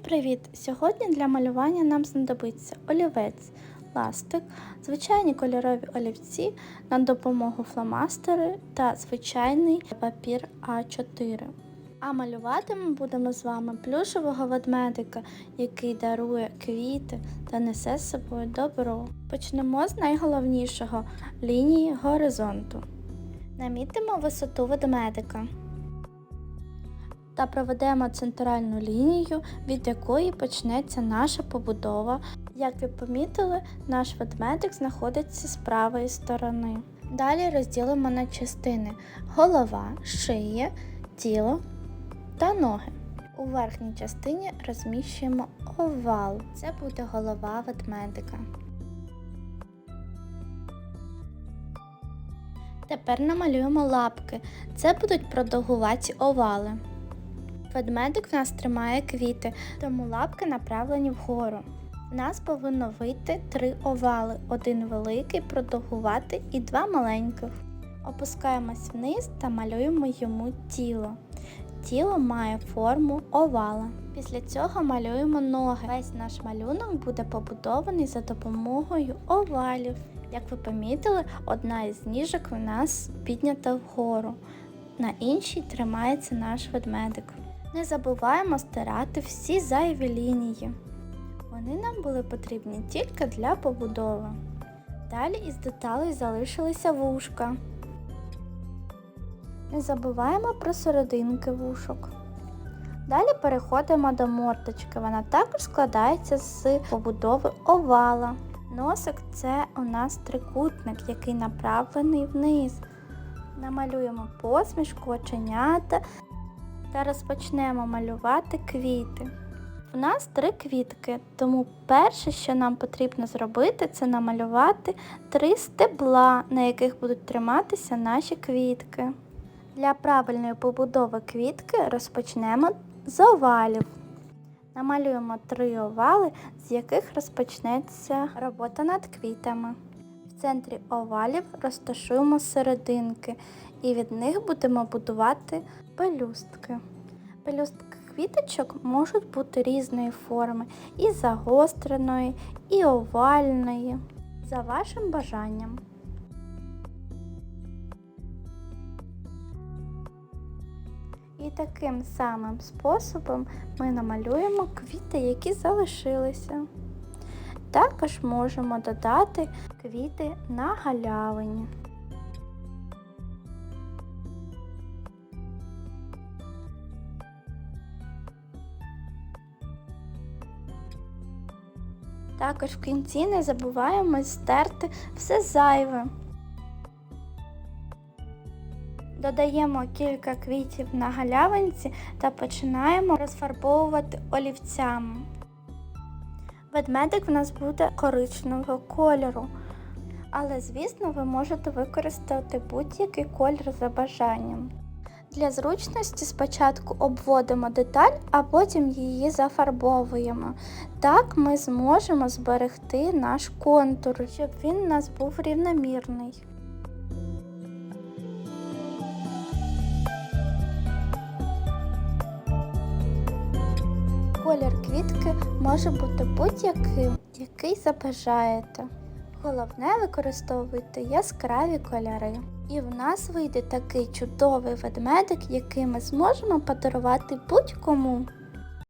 Всім привіт! Сьогодні для малювання нам знадобиться олівець, ластик, звичайні кольорові олівці на допомогу фломастери та звичайний папір А4. А малювати ми будемо з вами плюшевого ведмедика, який дарує квіти та несе з собою добро. Почнемо з найголовнішого лінії горизонту. Намітимо висоту ведмедика та проведемо центральну лінію, від якої почнеться наша побудова. Як ви помітили, наш ведмедик знаходиться з правої сторони. Далі розділимо на частини голова, шия, тіло та ноги. У верхній частині розміщуємо овал. Це буде голова ведмедика. Тепер намалюємо лапки. Це будуть продовгуваті овали. Ведмедик в нас тримає квіти, тому лапки направлені вгору. В нас повинно вийти три овали: один великий, продовгуватий і два маленьких. Опускаємось вниз та малюємо йому тіло. Тіло має форму овала. Після цього малюємо ноги. Весь наш малюнок буде побудований за допомогою овалів. Як ви помітили, одна із ніжок у нас піднята вгору, на іншій тримається наш ведмедик. Не забуваємо стирати всі зайві лінії. Вони нам були потрібні тільки для побудови. Далі із деталей залишилися вушка. Не забуваємо про серединки вушок. Далі переходимо до мордочки. Вона також складається з побудови овала. Носик це у нас трикутник, який направлений вниз. Намалюємо посмішку, оченята та розпочнемо малювати квіти. У нас три квітки, тому перше, що нам потрібно зробити, це намалювати три стебла, на яких будуть триматися наші квітки. Для правильної побудови квітки розпочнемо з овалів. Намалюємо три овали, з яких розпочнеться робота над квітами. В центрі овалів розташуємо серединки і від них будемо будувати пелюстки. Пелюстки квіточок можуть бути різної форми, і загостреної, і овальної, за вашим бажанням. І таким самим способом ми намалюємо квіти, які залишилися. Також можемо додати квіти на галявині. Також в кінці не забуваємо стерти все зайве. Додаємо кілька квітів на галявинці та починаємо розфарбовувати олівцями. Ведмедик в нас буде коричневого кольору, але, звісно, ви можете використати будь-який колір за бажанням. Для зручності спочатку обводимо деталь, а потім її зафарбовуємо. Так ми зможемо зберегти наш контур, щоб він у нас був рівномірний. Колір квітки може бути будь-яким, який забажаєте. Головне використовуйте яскраві кольори. І в нас вийде такий чудовий ведмедик, який ми зможемо подарувати будь-кому.